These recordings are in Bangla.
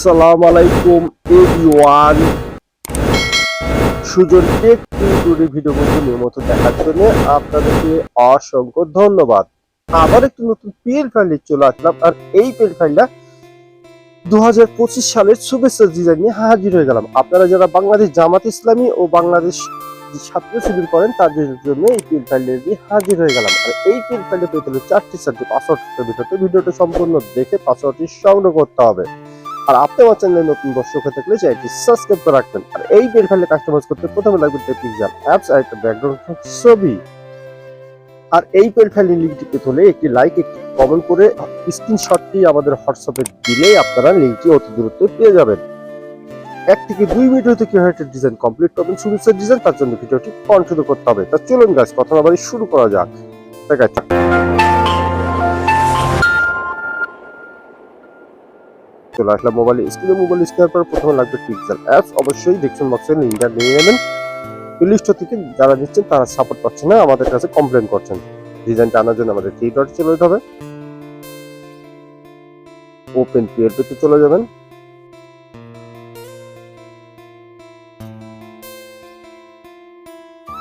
আসসালামু আলাইকুম, এভরিওয়ান। সুজন টেক টিউটোরিয়াল ভিডিওগুলো নিয়মিত দেখার জন্য আপনাদেরকে অসংখ্য ধন্যবাদ। আবার একটি নতুন পিএল ফাইল নিয়ে চলে আসলাম, আর এই পিএল ফাইলটা দুহাজার পঁচিশ সালের শুভেচ্ছা ডিজাইন নিয়ে হাজির হয়ে গেলাম। আপনারা যারা বাংলাদেশ জামাত ইসলামী ও বাংলাদেশ ছাত্র শিবির করেন, তাদের জন্য এই পিএল ফাইলটা দিয়ে হাজির হয়ে গেলাম। আর এই পিএল ফাইলে পেতে হলে চারটি সাবজেক্ট পাসওয়ার্ডের ভিডিওতে ভিডিওটা সম্পূর্ণ দেখে পাসওয়ার্ডটি সংগ্রহ করতে হবে। আর আপনি আমার চ্যানেলে নতুন দর্শক হয়ে থাকলে চ্যানেলটি সাবস্ক্রাইব করে রাখবেন। আর এই বের ফাইলে কাস্টমাইজ করতে প্রথমে লাগবে টেপিক্সাল অ্যাপস আর একটা ব্যাকগ্রাউন্ড ছবি। আর এই পেল ফাইলের লিঙ্কটি পেতে হলে একটি লাইক একটি কমেন্ট করে স্ক্রিনশটটি আমাদের হোয়াটসঅ্যাপে দিলেই আপনারা লিঙ্কটি অতি দূরত্বে পেয়ে যাবেন। এক থেকে দুই মিনিট হতে কীভাবে একটা ডিজাইন কমপ্লিট করবেন শুভেচ্ছা ডিজাইন তার জন্য ভিডিওটি কন্টিনিউ করতে হবে। তা চলুন গাছ কথা বাড়ি শুরু করা যাক। দেখা যাক চলে আসলাম মোবাইল স্ক্রিনে মোবাইল স্ক্রিনের পর প্রথমে লাগবে পিক্সেল অ্যাপস অবশ্যই ডিসক্রিপশন বক্সে লিঙ্কটা নিয়ে নেবেন। প্লে স্টোর থেকে যারা নিচ্ছেন তারা সাপোর্ট পাচ্ছে না, আমাদের কাছে কমপ্লেন করছেন। ডিজাইনটা আনার জন্য আমাদের থ্রি ডট চলে যেতে হবে। ওপেন পিএলপিতে চলে যাবেন।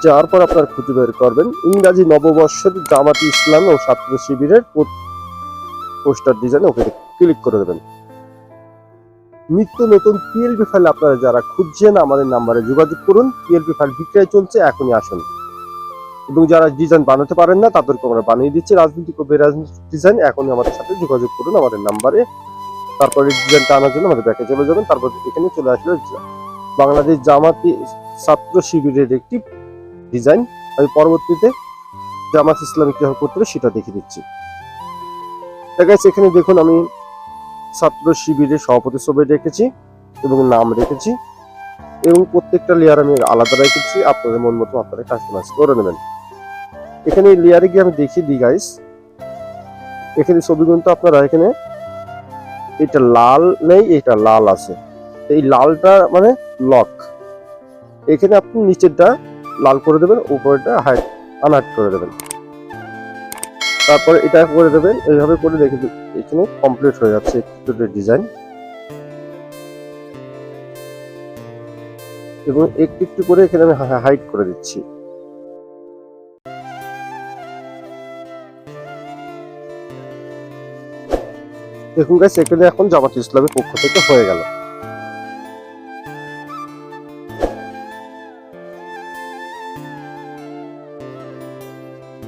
যাওয়ার পর আপনার খুঁজে বের করবেন ইংরাজি নববর্ষের জামাতি ইসলাম ও ছাত্র শিবিরের পোস্টার ডিজাইন ওকে ক্লিক করে দেবেন। নিত্য নতুন পিএলপি ফাইল আপনারা যারা খুঁজছেন, আমাদের নাম্বারে যোগাযোগ করুন। পিএলপি ফাইল বিক্রয় চলছে, এখনই আসুন। এবং যারা ডিজাইন বানাতে পারেন না, তাদেরকে আমরা বানিয়ে দিচ্ছি। রাজনৈতিক ও বেরাজনৈতিক ডিজাইন এখনই আমাদের সাথে যোগাযোগ করুন আমাদের নাম্বারে। তারপরে ডিজাইনটা আনার জন্য আমাদের ব্যাকে চলে যাবেন। তারপর এখানে চলে আসলে বাংলাদেশ জামাতি ছাত্র শিবিরের একটি ডিজাইন আমি পরবর্তীতে জামাত ইসলামিক করতে সেটা দেখিয়ে দিচ্ছি। দেখা যাচ্ছে এখানে দেখুন, আমি ছাত্র শিবিরের সভাপতি ছবি রেখেছি এবং নাম রেখেছি এবং প্রত্যেকটা লেয়ার আমি আলাদা রেখেছি। আপনাদের মন মতো আপনারা কাস্টমাইজ করে নেবেন। এখানে লেয়ারে গিয়ে আমি দেখিয়ে দিই গাইস এখানে ছবিগুলো তো আপনারা এখানে এটা লাল নেই, এটা লাল আছে। এই লালটা মানে লক এখানে আপনি নিচেরটা লাল করে দেবেন উপরেটা হাইট আনহাইট করে দেবেন। তারপরে এটা করে দেবেন, এইভাবে করে দেখে এখানে কমপ্লিট হয়ে যাচ্ছে ডিজাইন এবং একটু একটু করে এখানে আমি হাইট করে দিচ্ছি। দেখুন গাছ এখানে এখন জামাত ইসলামের পক্ষ থেকে হয়ে গেল।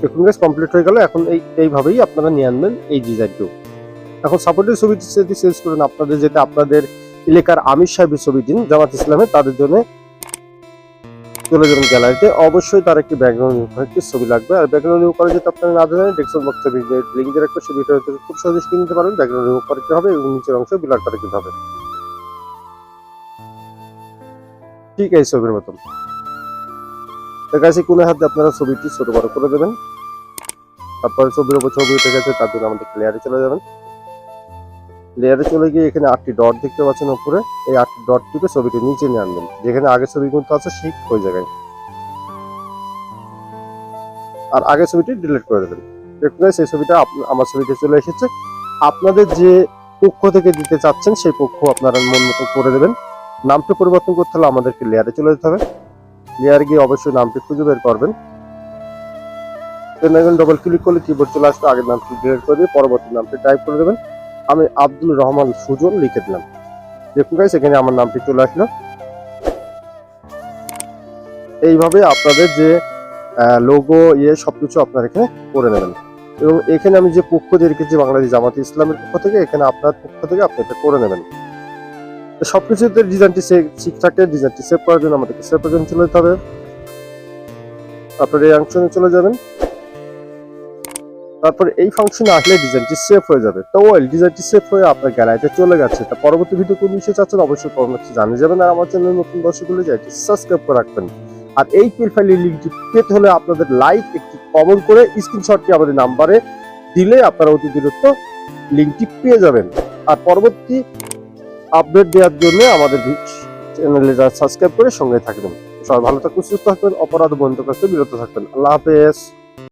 দেখুন গাছ কমপ্লিট হয়ে গেল। এখন এই এইভাবেই আপনারা নিয়ে আনবেন এই ডিজাইনটু এখন সাপোর্টের ছবিটি যদি চেঞ্জ করুন, আপনাদের যেটা আপনাদের এলাকার আমির সাহেবের ছবি দিন, জামাত ইসলামের, তাদের জন্য চলে যাবেন গ্যালারিতে অবশ্যই তার একটি ব্যাকগ্রাউন্ড একটি ছবি লাগবে। আর ব্যাকগ্রাউন্ড রিমুভ করা যদি আপনারা না জানেন ডেস্কটপ বক্সে লিঙ্ক দিয়ে রাখব। সেই খুব সহজে কিনে নিতে পারবেন। ব্যাকগ্রাউন্ড রিমুভ করতে হবে এবং নিচের অংশ বিলার করে হবে ঠিক আছে ছবির মতন। যাচ্ছে কোনো হাতে আপনারা ছবিটি ছোট বড় করে দেবেন। তারপরে ছবির উপর ছবি উঠে গেছে, তার জন্য আমাদের লেয়ারে চলে যাবেন। লেয়ারে চলে গিয়ে এখানে আটটি ডট দেখতে পাচ্ছেন উপরে। এই আটটি ডট টিপে ছবিটি নিচে নিয়ে আনবেন। যেখানে আগের ছবি কিন্তু আছে ঠিক ওই জায়গায়। আর আগের ছবিটি ডিলিট করে দেবেন। দেখুন সেই ছবিটা আমার ছবিতে চলে এসেছে। আপনাদের যে পক্ষ থেকে দিতে চাচ্ছেন, সেই পক্ষ আপনারা মন মতো করে দেবেন। নামটা পরিবর্তন করতে হলে আমাদেরকে লেয়ারে চলে যেতে হবে। লেয়ারে গিয়ে অবশ্যই নামটি খুঁজে বের করবেন। ডবল ক্লিক করলে কিবোর্ড চলে আসবে আগের নামটি ডিলিট করে দিয়ে পরবর্তী নামটি টাইপ করে দেবেন। আমি আব্দুল রহমান সুজন লিখে দিলাম। দেখুন গাইস এখানে আমার নামটি চলে আসলো। এইভাবে আপনাদের যে লোগো ইয়ে সবকিছু আপনারা এখানে করে নেবেন। এবং এখানে আমি যে পক্ষ দিয়ে রেখেছি বাংলাদেশ জামাত ইসলামের পক্ষ থেকে, এখানে আপনার পক্ষ থেকে আপনি এটা করে নেবেন। সবকিছুতে ডিজাইনটি ঠিক থাকে ডিজাইনটি সেভ করার জন্য আমাদেরকে সেভ পর্যন্ত চলে যেতে হবে। তারপরে এই অংশনে চলে যাবেন। তারপর এই ফাংশনে আসলে ডিজাইনটি সেভ হয়ে যাবে। তো ওয়েল ডিজাইনটি সেভ হয়ে আপনার গ্যালারিতে চলে গেছে। তা পরবর্তী ভিডিও কোন বিষয়ে চাচ্ছেন অবশ্যই কমেন্ট জানিয়ে যাবেন। আর আমার চ্যানেল নতুন দর্শকগুলো যাই সাবস্ক্রাইব করে রাখবেন। আর এই পিল ফাইলের লিঙ্কটি পেতে হলে আপনাদের লাইক একটি কমেন্ট করে স্ক্রিনশটটি আমাদের নাম্বারে দিলে আপনারা অতি দূরত্ব লিঙ্কটি পেয়ে যাবেন। আর পরবর্তী আপডেট দেওয়ার জন্য আমাদের চ্যানেলে সাবস্ক্রাইব করে সঙ্গে থাকবেন। সবাই ভালো থাকবেন, সুস্থ থাকবেন, অপরাধ বন্ধ করতে বিরত থাকবেন। আল্লাহ হাফেজ।